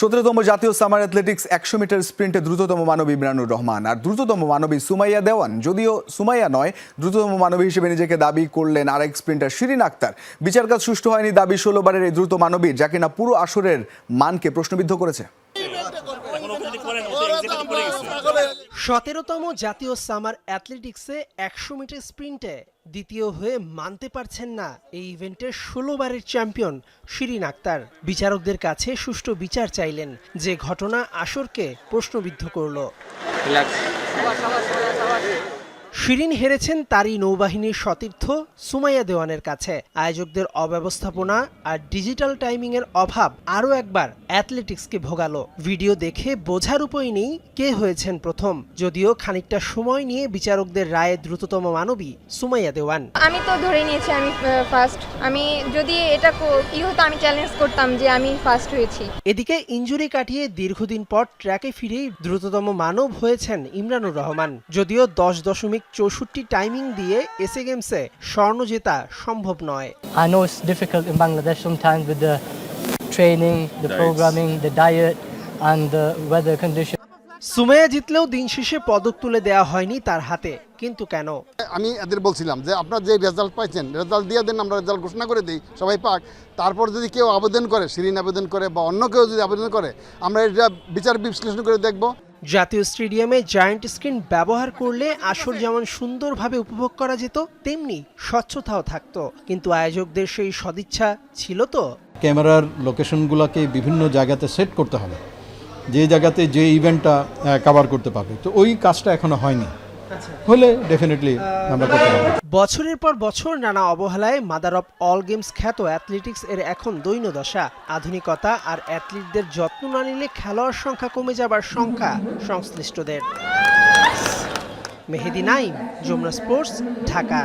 সতেরোতম জাতীয় summer athletics একশো মিটার স্প্রিন্টে দ্রুততম মানব ইমরানুর রহমান। আর দ্রুততম মানবী সুমাইয়া দেওয়ান, যদিও সুমাইয়া নয়, দ্রুততম মানবী হিসেবে নিজেকে দাবি করলেন আরেক স্প্রিন্টার শিরিন আক্তার। বিচার কাজ সুষ্ঠু হয়নি দাবি ষোলোবারের এই দ্রুত মানবী, যা কিনা পুরো আসরের মানকে প্রশ্নবিদ্ধ করেছে। সতেরোতম জাতীয় সামার অ্যাথলেটিক্সে একশো মিটার স্প্রিন্টে দ্বিতীয় হয়ে মানতে পারছেন না এই ইভেন্টের ষোলো বারের চ্যাম্পিয়ন শিরিন আক্তার। বিচারকদের কাছে সুষ্ঠু বিচার চাইলেন যে ঘটনা আসরকে প্রশ্নবিদ্ধ করল। শিরিন হেরেছেন তারই নৌবাহিনীর সতীর্থ সুমাইয়া দেওয়ানের কাছে। আয়োজকদের অব্যবস্থাপনা আর ডিজিটাল টাইমিং এর অভাব আরও একবার অ্যাথলেটিক্সকে ভোগালো। ভিডিও দেখে বোঝার উপায় নেই কে হয়েছেন প্রথম যদিও খানিকটা সময় নিয়ে বিচারকদের রায়ে দ্রুততম মানবী সুমাইয়া দেওয়ান। আমি তো ধরে নিয়েছি আমি ফার্স্ট আমি যদি এটা কো- ই হতো আমি চ্যালেঞ্জ করতাম যে আমি ফার্স্ট হয়েছি। এদিকে ইঞ্জুরি কাটিয়ে দীর্ঘদিন পর ট্র্যাকে ফিরেই দ্রুততম মানব হয়েছেন ইমরানুর রহমান। যদিও দশ দশমিক চৌষট্টি টাইমিং দিয়ে এসএ গেমসে স্বর্ণ জেতা সম্ভব নয়। I know Bangladesh training programming diet and the condition Sumaiya জিতলেও দিন শেষে পদক তুলে দেওয়া হয়নি তার হাতে কিন্তু কেন? আমি এদের বলছিলাম যে আপনার যে রেজাল্ট পাইছেন রেজাল্ট দিয়ে দেন আমরা রেজাল্ট ঘোষণা করে দিই সবাই পাক। তারপর যদি কেউ আবেদন করে শিরিন আবেদন করে বা অন্য কেউ যদি আবেদন করে আমরা এটা বিচার বিশ্লেষণ করে দেখব। জাতীয় স্টেডিয়ামে জায়ান্ট স্ক্রিন ব্যবহার করলে আসর যেমন সুন্দরভাবে উপভোগ করা যেত তেমনি স্বচ্ছতাও থাকতো। কিন্তু আয়োজকদের সেই সদিচ্ছা ছিল তো? ক্যামেরার লোকেশনগুলোকে বিভিন্ন জায়গাতে সেট করতে হবে। যে জায়গাতে যে ইভেন্টটা কভার করতে পারবে। তো ওই কাজটা এখনও হয়নি। হলে ডেফিনেটলি আমরা করতে পারব। বছরের পর বছর নানা অবহেলায় মাদার অফ অল গেমস খ্যাত অ্যাথলেটিক্স এর এখন দৈন্য দশা। আধুনিকতা আর অ্যাথলিটদের যত্ন না নিলে খেলোয়াড় সংখ্যা কমে যাবার সংখ্যা সংশ্লিষ্টদের। মেহেদি নাইম যমুনা স্পোর্টস ঢাকা।